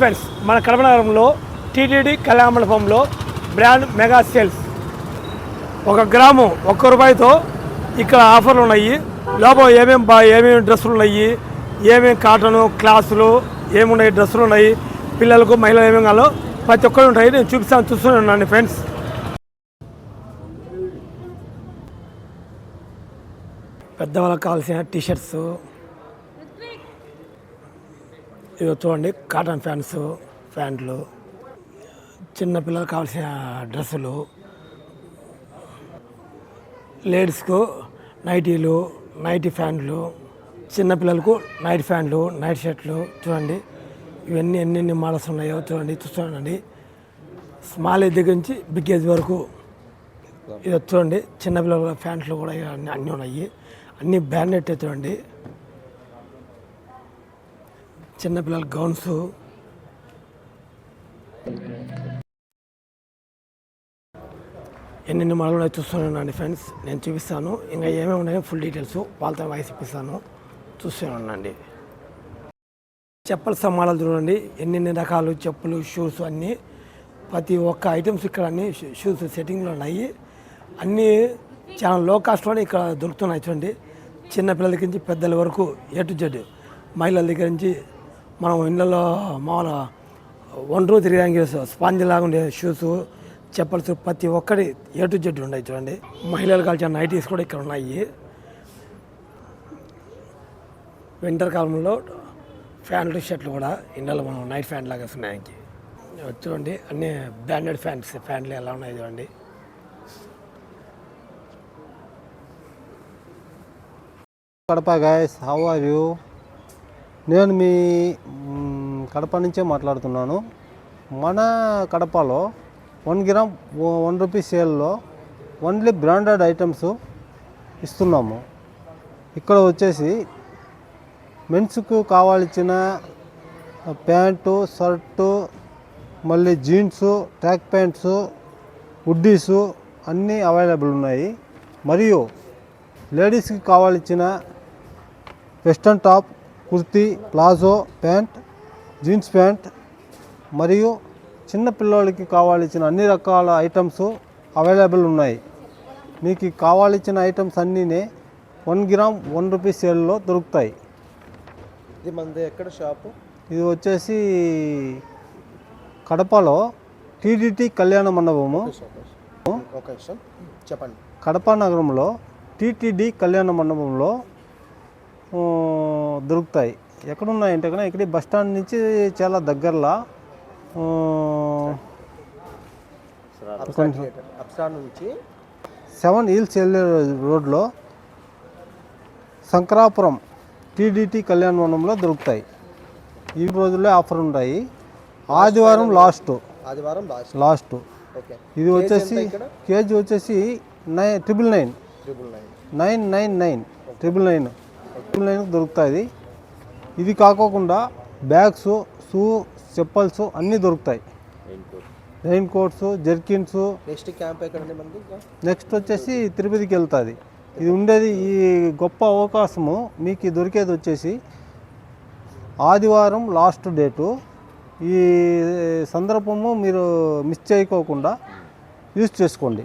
Friends మన కడప నగరంలో TTD కళ్యాణ మండపంలో బ్రాండ్ మెగా సేల్స్. ఒక గ్రాము ఒక్క రూపాయితో ఇక్కడ ఆఫర్లు ఉన్నాయి. లోపల ఏమేమి బా ఏమేమి డ్రెస్సులు ఉన్నాయి ఏమేమి కాటను క్లాసులు ఏమున్నాయి డ్రెస్సులు ఉన్నాయి పిల్లలకు మహిళలు ఏమేమి కావాలో ప్రతి ఒక్కరు ఉంటాయి. నేను చూపిస్తాను చూస్తూనే ఉన్నాను ఫ్రెండ్స్. పెద్దవాళ్ళకి కావాల్సిన టీషర్ట్స్ ఇవి చూడండి కాటన్ ఫ్యాన్స్ ప్యాంట్లు చిన్నపిల్లలకు కావాల్సిన డ్రెస్సులు లేడీస్కు నైటీలు నైటీ ఫ్యాంట్లు చిన్నపిల్లలకు నైట్ ఫ్యాంట్లు నైట్ షర్ట్లు చూడండి ఇవన్నీ ఎన్నెన్ని మోడల్స్ ఉన్నాయో చూడండి చూస్తుండండి. స్మాల్ ఏజ్ దగ్గర నుంచి బిగ్ ఏజ్ వరకు ఇది చూడండి చిన్నపిల్లల ప్యాంట్లు కూడా అన్నీ ఉన్నాయి. అన్నీ బ్రాండెడ్ చూడండి. చిన్నపిల్లల గౌన్స్. ఎన్నెన్ని మోడల్ చూస్తున్నాను చూస్తున్నానండి ఫ్రెండ్స్. నేను చూపిస్తాను. ఇంకా ఏమేమి ఉన్నాయో ఫుల్ డీటెయిల్స్ వాళ్ళతో వాయిస్ ఇప్పిస్తాను చూస్తున్నానండి చెప్పల సమానాలు చూడండి. ఎన్నెన్ని రకాలు చెప్పులు షూస్ అన్నీ. ప్రతి ఒక్క ఐటమ్స్ ఇక్కడ అన్ని షూస్ సెట్టింగ్లో ఉన్నాయి. అన్నీ చాలా లో కాస్ట్లోనే ఇక్కడ దొరుకుతున్నాయి చూడండి. చిన్న పిల్లల నుంచి పెద్దల వరకు ఏ టు జెడ్ మహిళల దగ్గర నుంచి మనం ఇళ్ళలో మామూలుగా ఒంటరి తిరగడానికి స్పాంజ్ లాగా ఉండే షూస్ చెప్పల్స్ ప్రతి ఒక్కటి ఏ టు జెడ్ ఉన్నాయి చూడండి. మహిళలు కాల్చిన నైటీస్ కూడా ఇక్కడ ఉన్నాయి. వింటర్ కాలంలో ఫ్యాంట్లు షర్ట్లు కూడా ఇండలో మనం నైట్ ఫ్యాన్ లాగా వస్తున్నాయి చూడండి అన్ని బ్రాండెడ్ ఫ్యాన్స్ ఫ్యాన్లు ఎలా ఉన్నాయి చూడండి. Kadapa guys how are you నేను మీ కడప నుంచే మాట్లాడుతున్నాను. మన కడపలో వన్ గ్రామ్ వన్ రూపీ సేల్లో ఓన్లీ బ్రాండెడ్ ఐటమ్స్ ఇస్తున్నాము. ఇక్కడ వచ్చేసి మెన్స్కు కావాల్సిన ప్యాంటు షర్టు మళ్ళీ జీన్సు ట్రాక్ ప్యాంట్స్ హుడ్డీసు అన్నీ అవైలబుల్ ఉన్నాయి. మరియు లేడీస్కి కావాల్సిన western top kurti palazzo pant jeans pant మరియు చిన్న పిల్లోళ్ళకి కావాల్సిన అన్ని రకాల ఐటమ్స్ అవైలబుల్ ఉన్నాయి. మీకు కావాల్సిన ఐటమ్స్ అన్నీనే వన్ గ్రామ్ వన్ రూపీ సేల్లో దొరుకుతాయి. ఇది మనది ఎక్కడ షాపు? ఇది వచ్చేసి కడపలో టీడీటీ కళ్యాణ మండపము. చెప్పండి. కడప నగరంలో టీటీడీ కళ్యాణ మండపంలో దొరుకుతాయి. ఎక్కడున్నాయంటే కనుక ఇక్కడ బస్ స్టాండ్ నుంచి చాలా దగ్గరలో నుంచి సెవెన్ హిల్స్ వెళ్ళే రోడ్లో శంకరాపురం టీడీటీ కళ్యాణ మండపంలో దొరుకుతాయి. ఈ రోజుల్లో ఆఫర్ ఉంటాయి. ఆదివారం లాస్ట్. ఆదివారం లాస్ట్. ఇది వచ్చేసి? కేజీ వచ్చేసి nine triple nine. Triple nine. Nine nine nine. Triple nine. దొరుకుతుంది ఇది కాకోకుండా బ్యాగ్స్ షూ చెప్పల్స్ అన్నీ దొరుకుతాయి. Rain coats jerkins. Next camp ఇంకా నెక్స్ట్ వచ్చేసి తిరుపతికి వెళ్తుంది. ఇది ఉండేది ఈ గొప్ప అవకాశము. మీకు దొరికేది వచ్చేసి ఆదివారం లాస్ట్ డేటు. ఈ సందర్భము మీరు మిస్ చేయకోకుండా యూజ్ చేసుకోండి.